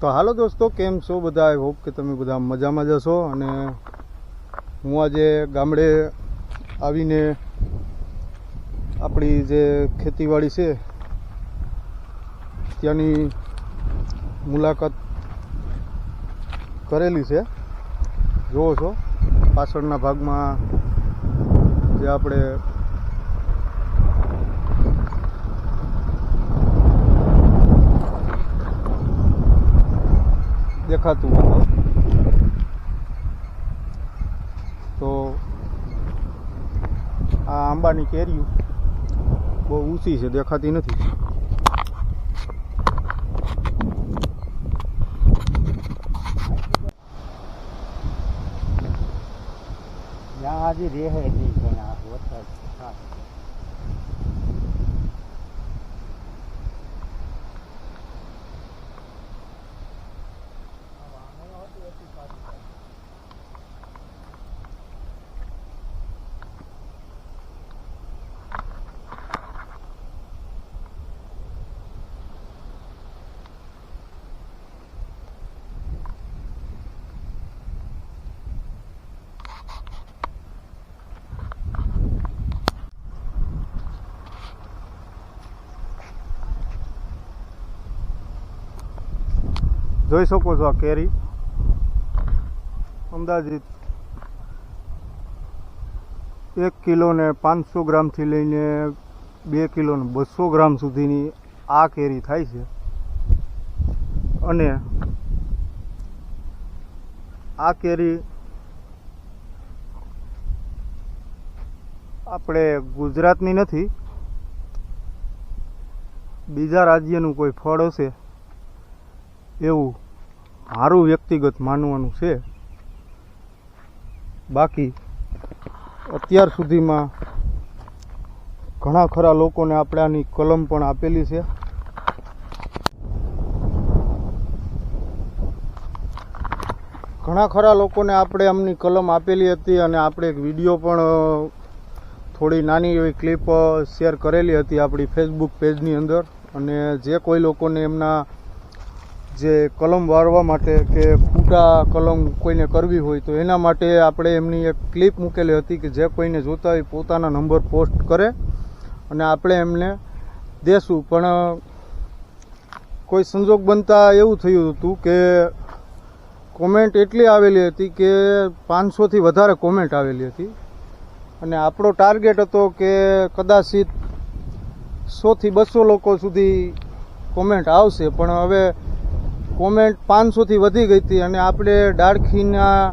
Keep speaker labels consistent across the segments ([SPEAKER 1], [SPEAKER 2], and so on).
[SPEAKER 1] તો હાલો દોસ્તો, કેમ છો બધા? આઈ હોપ કે તમે બધા મજામાં જશો અને હું આજે ગામડે આવીને આપણી જે ખેતીવાડી છે, ત્યાંની મુલાકાત કરેલી છે. જુઓ છો, પાછળના ભાગમાં જે આપણે દેખાતું હતું તો આ આંબાની કેરીઓ બહુ ઊંચી છે, દેખાતી નથી.
[SPEAKER 2] ત્યાં હજી રહે નહીં પણ આ વરસાદ થાય.
[SPEAKER 1] જોઈ શકો છો આ કેરી. અંદાજિત એક કિલો ને પાંચસો ગ્રામથી લઈને બે કિલો ને બસો ગ્રામ સુધીની આ કેરી થાય છે. અને આ કેરી આપણે ગુજરાતની નથી, બીજા રાજ્યનું કોઈ ફળ હશે. એવું મારું વ્યક્તિગત માનવાનું છે. બાકી અત્યાર સુધીમાં ઘણા ખરા લોકોને આપણે આની કલમ પણ આપેલી છે. ઘણા ખરા લોકોને આપણે આમની કલમ આપેલી હતી અને આપણે એક વીડિયો પણ થોડી નાની એવી ક્લિપ શેર કરેલી હતી આપણી ફેસબુક પેજની અંદર. અને જે કોઈ લોકોને એમના જે કલમ વાળવા માટે કે ફૂટા કલમ કોઈને કરવી હોય તો એના માટે આપણે એમની એક ક્લિપ મૂકેલી હતી કે જે કોઈને જોતા હોય પોતાના નંબર પોસ્ટ કરે અને આપણે એમને દેશું. પણ કોઈ સંજોગ બનતા એવું થયું હતું કે કોમેન્ટ એટલી આવેલી હતી કે પાંચસોથી વધારે કોમેન્ટ આવેલી હતી. અને આપણો ટાર્ગેટ હતો કે કદાચિત સોથી બસો લોકો સુધી કોમેન્ટ આવશે. પણ હવે કોમેન્ટ પાંચસોથી વધી ગઈ હતી અને આપણે ડાળખીના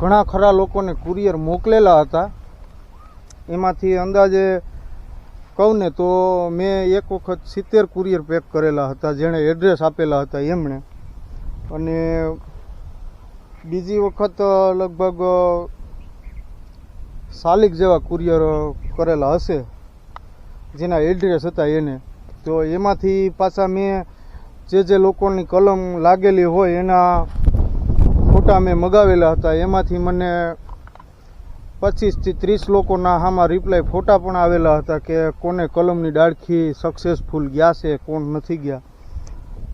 [SPEAKER 1] ઘણા ખરા લોકોને કુરિયર મોકલેલા હતા. એમાંથી અંદાજે કહું ને તો મેં એક વખત સિત્તેર કુરિયર પેક કરેલા હતા, જેણે એડ્રેસ આપેલા હતા એમણે. અને બીજી વખત લગભગ સાલિક જેવા કુરિયર કરેલા હશે. જેના એડ્રેસ હતા એને. તો એમાંથી પાછા મેં જે જે લોકોની કલમ લાગેલી હોય એના ફોટા મેં મગાવેલા હતા. એમાંથી મને પચીસથી ત્રીસ લોકોના આમાં રિપ્લાય ફોટા પણ આવેલા હતા કે કોને કલમની ડાળખી સક્સેસફુલ ગયા છે, કોણ નથી ગયા.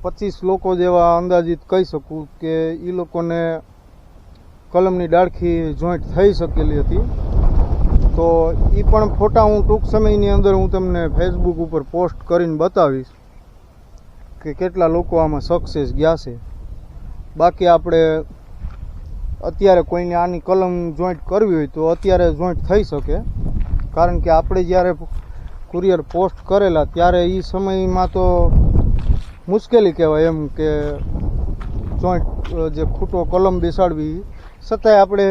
[SPEAKER 1] પચીસ લોકો જેવા અંદાજિત કહી શકું કે એ લોકોને કલમની ડાળખી જોઈન્ટ થઈ શકેલી હતી. તો એ પણ ફોટા હું ટૂંક સમયની અંદર હું તમને ફેસબુક ઉપર પોસ્ટ કરીને બતાવીશ. કે કેટલા લોકો આમાં સક્સેસ ગયા છે. બાકી આપણે અત્યારે કોઈને આની કલમ જોઈન્ટ કરવી હોય તો અત્યારે જોઈન્ટ થઈ શકે. કારણ કે આપણે જ્યારે કુરિયર પોસ્ટ કરેલા ત્યારે એ સમયમાં તો મુશ્કેલી કહેવાય એમ કે જોઈન્ટ જે ખૂટો કલમ બેસાડવી છતાંય આપણે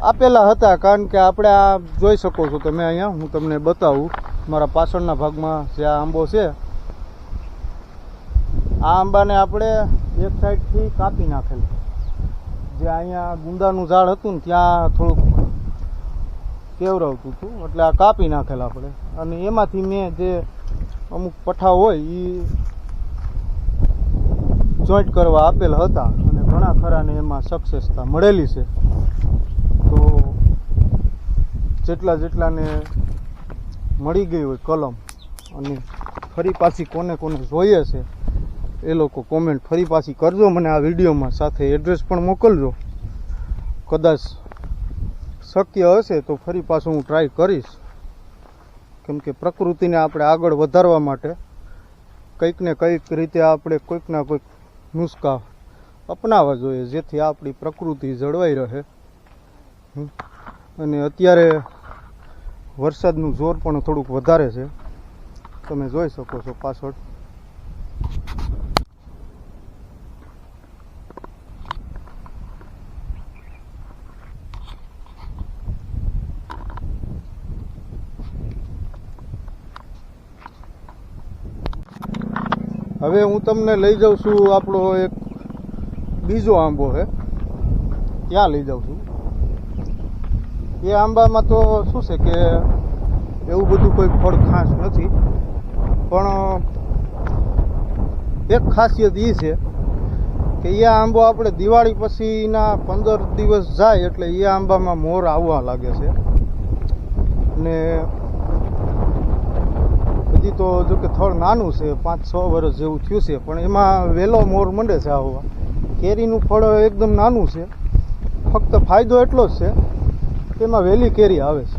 [SPEAKER 1] આપેલા હતા. કારણ કે આપણે આ જોઈ શકો છો તમે અહીંયા. હું તમને બતાવું. મારા પાછળના ભાગમાં જે આ આંબો છે આ આંબાને આપણે એક સાઈડથી કાપી નાખેલ. જે અહીંયા ગુંદાનું ઝાડ હતું ને, ત્યાં થોડુંક કેવરાવતું હતું. એટલે આ કાપી નાખેલ આપણે. અને એમાંથી મેં જે અમુક પઠા હોય એ જોઈન્ટ કરવા આપેલ હતા. અને ઘણા ખરાને એમાં સક્સેસતા મળેલી છે. તો જેટલા જેટલાને મળી ગઈ હોય કલમ, અને ફરી પાછી કોને કોને જોઈએ છે એ લોકો કોમેન્ટ ફરી પાછી કરજો મને આ વિડીયોમાં સાથે એડ્રેસ પણ મોકલજો. કદાચ શક્ય હશે તો ફરી પાછું હું ટ્રાય કરીશ. કેમ કે પ્રકૃતિને આપણે આગળ વધારવા માટે કંઈક ને કંઈક રીતે આપણે કોઈકના કોઈક નુસ્ખા અપનાવવા જોઈએ, જેથી આપણી પ્રકૃતિ જળવાઈ રહે. અને અત્યારે વરસાદનું જોર પણ થોડુંક વધારે છે. તમે જોઈ શકો છો પાછળ. હવે હું તમને લઈ જાઉં છું આપણો એક બીજો આંબો છે. ત્યાં લઈ જાઉં છું. એ આંબામાં તો શું છે કે એવું બધું કોઈ ફળ ખાસ નથી. પણ એક ખાસિયત એ છે કે એ આંબો આપણે દિવાળી પછીના પંદર દિવસ જાય એટલે એ આંબામાં મોર આવવા લાગે છે. ને હજી તો જો કે થળ નાનું છે, પાંચ છ વર્ષ જેવું થયું છે, પણ એમાં વહેલો મોર મંડે છે આવવા કેરીનું ફળ એકદમ નાનું છે. ફક્ત ફાયદો એટલો જ છે, તેમાં વહેલી કેરી આવે છે.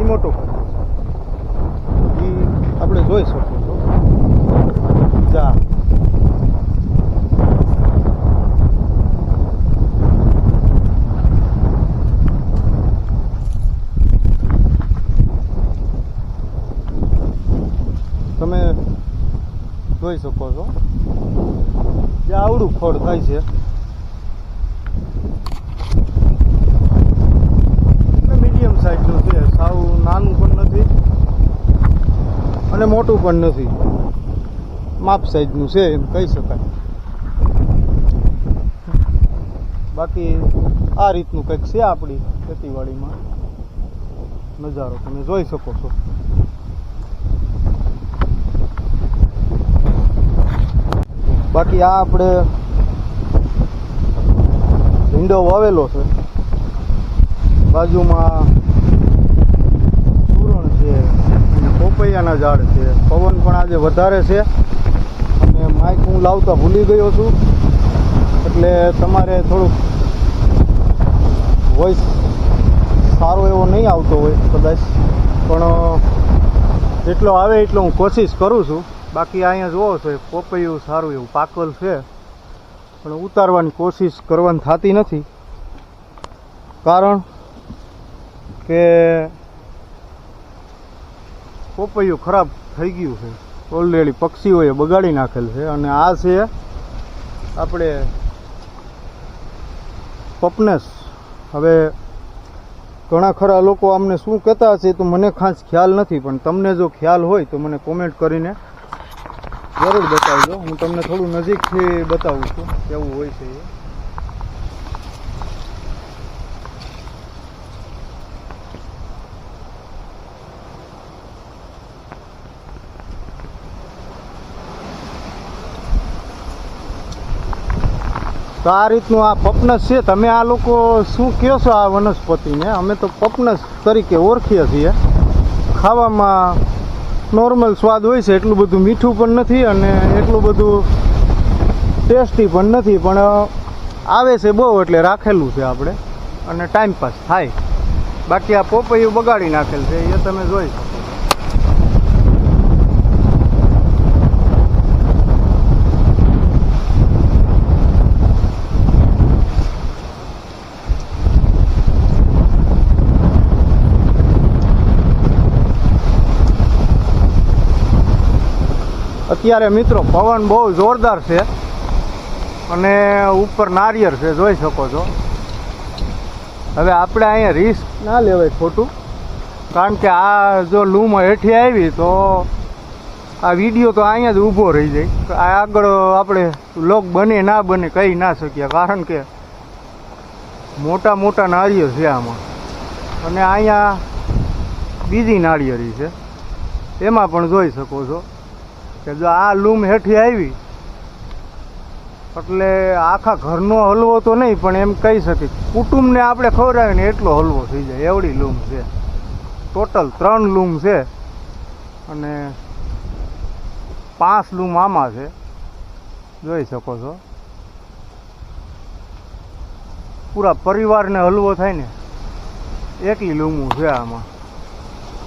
[SPEAKER 1] એ મોટો ફાયદો છે. એ આપણે જોઈ શકો છો જા તમે જોઈ શકો છો. જે આવડું ફળ થાય છે. મીડિયમ સાઈઝનું છે. સાવ નાનું પણ નથી અને મોટું પણ નથી. માપ સાઈઝનું છે એમ કહી શકાય. બાકી આ રીતનું કંઈક છે આપણી ખેતીવાડીમાં. નજારો તમે જોઈ શકો છો. બાકી આ આપણે ભીંડો વાવેલો છે. બાજુમાં સુરણ છે, અને પોપૈયાના ઝાડ છે. પવન પણ આજે વધારે છે. અને માઇક હું લાવતા ભૂલી ગયો છું. એટલે તમારે થોડુંક વોઇસ સારો એવો નહીં આવતો હોય કદાચ. પણ, જેટલો આવે એટલો હું કોશિશ કરું છું. બાકી અહીંયા જુઓ છો પોપૈયું સારું એવું પાકલ છે. પણ ઉતારવાની કોશિશ કરવાની થતી નથી. કારણ કે પોપૈયું ખરાબ થઈ ગયું છે. ઓલરેડી પક્ષીઓએ બગાડી નાખેલ છે અને આ છે આપણે પપનેસ. હવે ઘણા ખરા લોકો અમને શું કહેતા હશે તો મને ખાસ ખ્યાલ નથી, પણ તમને જો ખ્યાલ હોય તો મને કોમેન્ટ કરીને જરૂર બતાવજો. હું તમને થોડું નજીકથી બતાવું છું. કેવું હોય છે તો આ રીતનું આ પપનસ છે. તમે આ લોકો શું કહો છો આ વનસ્પતિને? અમે તો પપનસ તરીકે ઓળખીએ છીએ. ખાવામાં નોર્મલ સ્વાદ હોય છે, એટલું બધું મીઠું પણ નથી અને એટલું બધું ટેસ્ટી પણ નથી, પણ આવે છે બહુ એટલે રાખેલું છે આપણે. અને ટાઈમ પાસ થાય. બાકી આ પોપૈયું બગાડી નાખેલ છે, એ તમે જોઈ શકો. અત્યારે મિત્રો પવન બહુ જોરદાર છે અને ઉપર નારિયેળ છે, જોઈ શકો છો. હવે આપણે અહીંયા રિસ્ક ના લેવાય ખોટું, કારણ કે આ જો લૂમ હેઠી આવી તો આ વીડિયો તો અહીંયા જ ઊભો રહી જાય. આ આગળ આપણે લોક બને ના બને કહી ના શકીએ, કારણ કે મોટા મોટા નાળિયેર છે આમાં. અને અહીંયા બીજી નાળિયેરી છે. એમાં પણ જોઈ શકો છો. કે જો આ લૂમ હેઠી આવી, એટલે આખા ઘરનો હલવો તો નહીં, પણ એમ કહી શકીએ કુટુંબને આપણે ખવડાવીને એટલો હલવો થઈ જાય, એવડી લૂમ છે. ટોટલ ત્રણ લૂમ છે. અને પાંચ લૂમ આમાં છે. જોઈ શકો છો. પૂરા પરિવારને હલવો થાય ને એટલી લૂમું છે આમાં.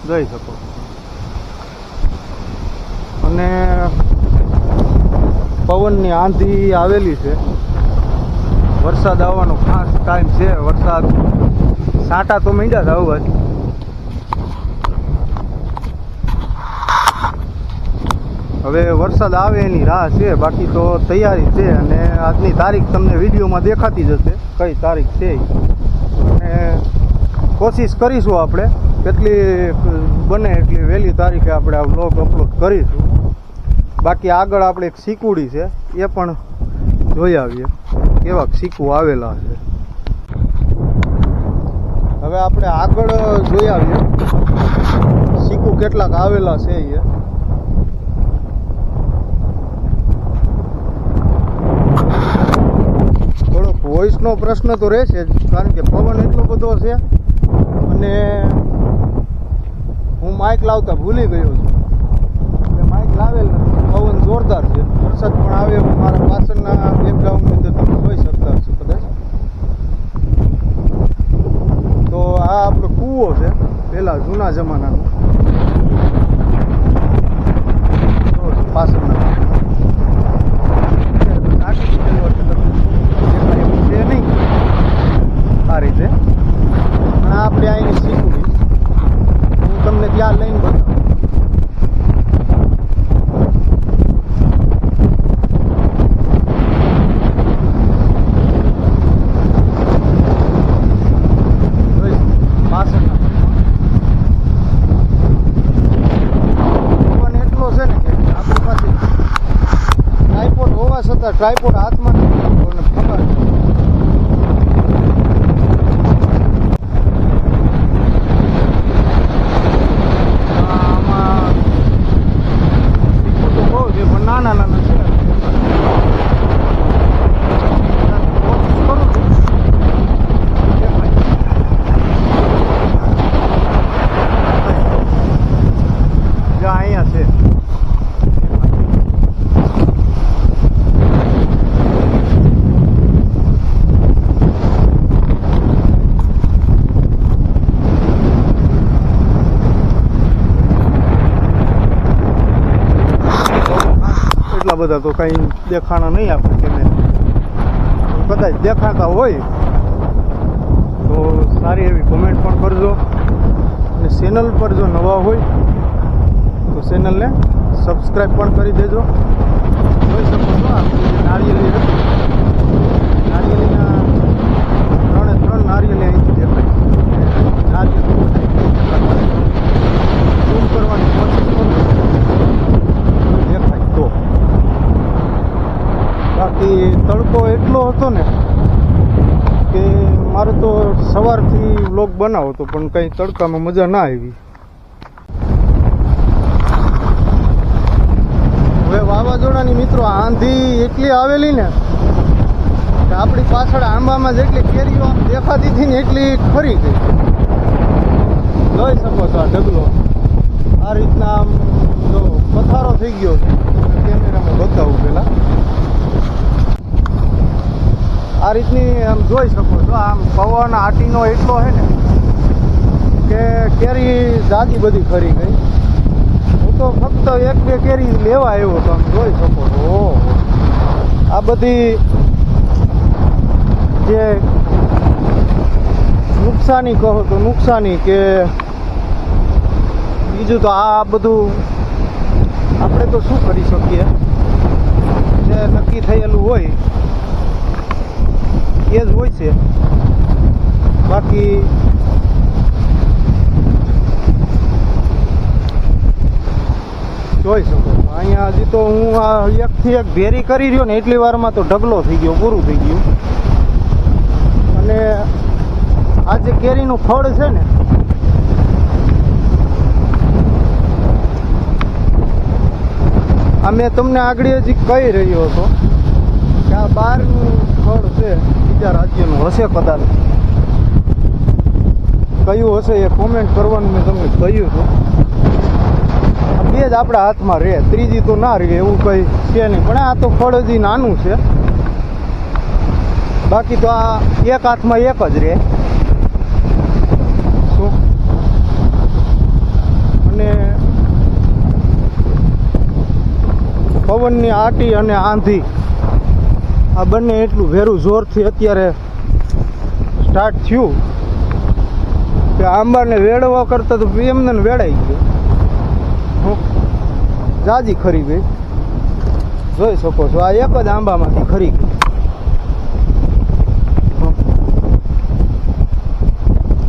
[SPEAKER 1] જોઈ શકો છો. અને પવનની આંધી આવેલી છે. વરસાદ આવવાનો ખાસ ટાઈમ છે. વરસાદ સાંટા તો મીંડા જ આવવા હવે વરસાદ આવે એની રાહ છે. બાકી તો તૈયારી છે અને આજની તારીખ તમને વિડીયોમાં દેખાતી જશે કઈ તારીખ છે અને કોશિશ કરીશું આપણે. કેટલી બને એટલી વહેલી તારીખે આપણે આ વ્લોગ અપલોડ કરીશું. બાકી આગળ આપણે એક સિકુડી છે, એ પણ જોઈ આવીએ. કેવા સિકુ આવેલા છે. હવે આપણે આગળ જોઈ આવીએ. સિકુ કેટલાક આવેલા છે એ. વોઇસનો પ્રશ્ન તો રહેશે જ કારણ કે પવન એટલો બધો છે. અને હું માઇક લાવતા ભૂલી ગયો છું. એટલે માઇક લાવેલ નથી. પવન જોરદાર છે. વરસાદ પણ આવે એવું મારા પાછળના બેકગ્રાઉન્ડની અંદર તમે જોઈ શકતા હશો કદાચ. તો આ આપણો કૂવો છે, પહેલાં જૂના જમાનાનો. પાછળના છે આ રીતે. આપણે અહીંની શીખવી. હું તમને ત્યાં લઈને બતાવું જોઈ પાછળના પવન એટલો છે ને કે આપણી પાસે ટ્રાયપોડ હોવા છતાં ટ્રાયપોડ હાથમાં નથી આવતો અને ખબર આમાં શીખવું તો બહુ છે પણ નાના નાના છે કોશિશ કરું છું. દેખાય. જો અહીંયા છે એટલા બધા તો કઈ દેખાણા નહીં આપણે કેમેરા કદાચ દેખાતા હોય તો સારી એવી કોમેન્ટ પણ કરજો. અને ચેનલ પર જો નવા હોય તો ચેનલને સબસ્ક્રાઈબ પણ કરી દેજો. જોઈ શકો છો આ બધી નારિયેળી ત્રણે ત્રણ નારિયેળી અહીંથી દેખાય. નારિયેળ કરવાની કોશિશ કરું દેખાય તો બાકી તડકો એટલો હતો ને કે મારે તો સવારથી બ્લોગ બનાવો હતો, પણ કંઈ તડકામાં મજા ના આવી. હવે વાવાઝોડાની મિત્રો આંધી એટલી આવેલી ને કે આપણી પાછળ આંબામાં જેટલી કેરીઓ દેખાતી હતી ને એટલી ખરી ગઈ. જોઈ શકો છો આ ઢગલો. આ રીતના આમ જો પથારો થઈ ગયો કેમેરામાં બતાવું પેલા આ રીતની આમ જોઈ શકો છો. આમ પવન, આટીનો એટલો છે ને કે કેરી જાજી બધી ખરી ગઈ. હું તો ફક્ત એક બે કેરી લેવા આવ્યો તો આમ જોઈ શકો છો. આ બધી જે નુકસાની કહો તો નુકસાની કે બીજું તો આ બધું આપણે તો શું કરી શકીએ? જે નક્કી થયેલું હોય. એ જ હોય છે બાકી જોઈ શકો અહીંયા હજી તો હું આ એકથી એક ભેરી કરી રહ્યો ને, એટલી વારમાં તો ઢગલો થઈ ગયો, પૂરું થઈ ગયું. અને આ જે કેરીનું ફળ છે ને, આ મેં તમને આગળ હજી કહી રહ્યો હતો કે આ બહારનું ફળ છે, બીજા રાજ્યનું હશે કદાચ. કયું હશે એ કોમેન્ટ કરવાનું મેં તમને કહ્યું હતું. બે જ આપણા હાથમાં રહે, ત્રીજી તો ના રહે એવું કંઈ છે નહીં. પણ આ તો ફળ હજી નાનું છે. બાકી તો આ એક હાથમાં એક જ રહે. અને પવનની આટી અને આંધી. આ બંને એટલું વેરું જોરથી અત્યારે સ્ટાર્ટ થયું કે આંબાને વેડવા કરતાં તો એમને વેડાઈ ગયો. જાજી ખરી ગઈ જોઈ શકો છો, આ એક જ આંબામાંથી ખરી ગઈ.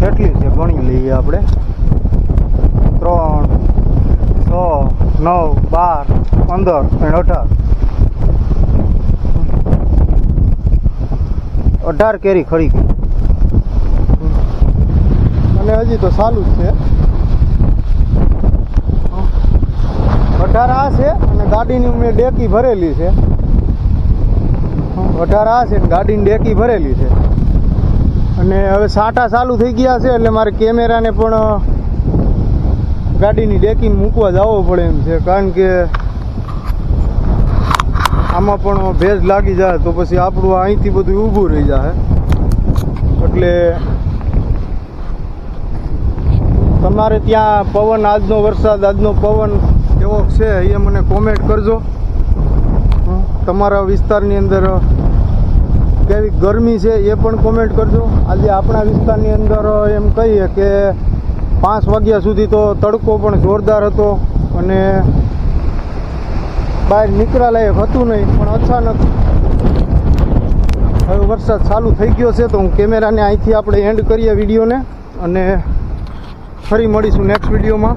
[SPEAKER 1] કેટલી છે ગણી લઈએ આપણે? ત્રણ, છ, નવ, બાર, પંદર અને અઢાર. અઢાર કેરી ખરી ગઈ. અને હજી તો સારું જ છે. અઢાર આ છે અને ગાડીની મેં ડેકી ભરેલી છે. અઢાર આ છે ગાડીની ડેકી ભરેલી છે. અને હવે સાંટા ચાલુ થઈ ગયા છે એટલે મારે કેમેરાને પણ ગાડીની ડેકી મૂકવા જવો પડે એમ છે. કારણ કે આમાં પણ ભેજ લાગી જાય તો પછી આપણું અહીંથી બધું ઊભું રહી જાય. એટલે તમારે ત્યાં પવન, આજનો વરસાદ, આજનો પવન કેવો છે એ મને કોમેન્ટ કરજો. તમારા વિસ્તારની અંદર કેવી ગરમી છે એ પણ કોમેન્ટ કરજો. આજે આપણા વિસ્તારની અંદર એમ કહીએ કે પાંચ વાગ્યા સુધી તો તડકો પણ જોરદાર હતો અને બહાર નીકળ્યા લાયક હતું નહીં, પણ અચાનક હવે વરસાદ ચાલુ થઈ ગયો છે તો હું કેમેરાને અહીંથી આપણે એન્ડ કરીએ વિડીયોને અને ફરી મળીશું નેક્સ્ટ વિડીયોમાં.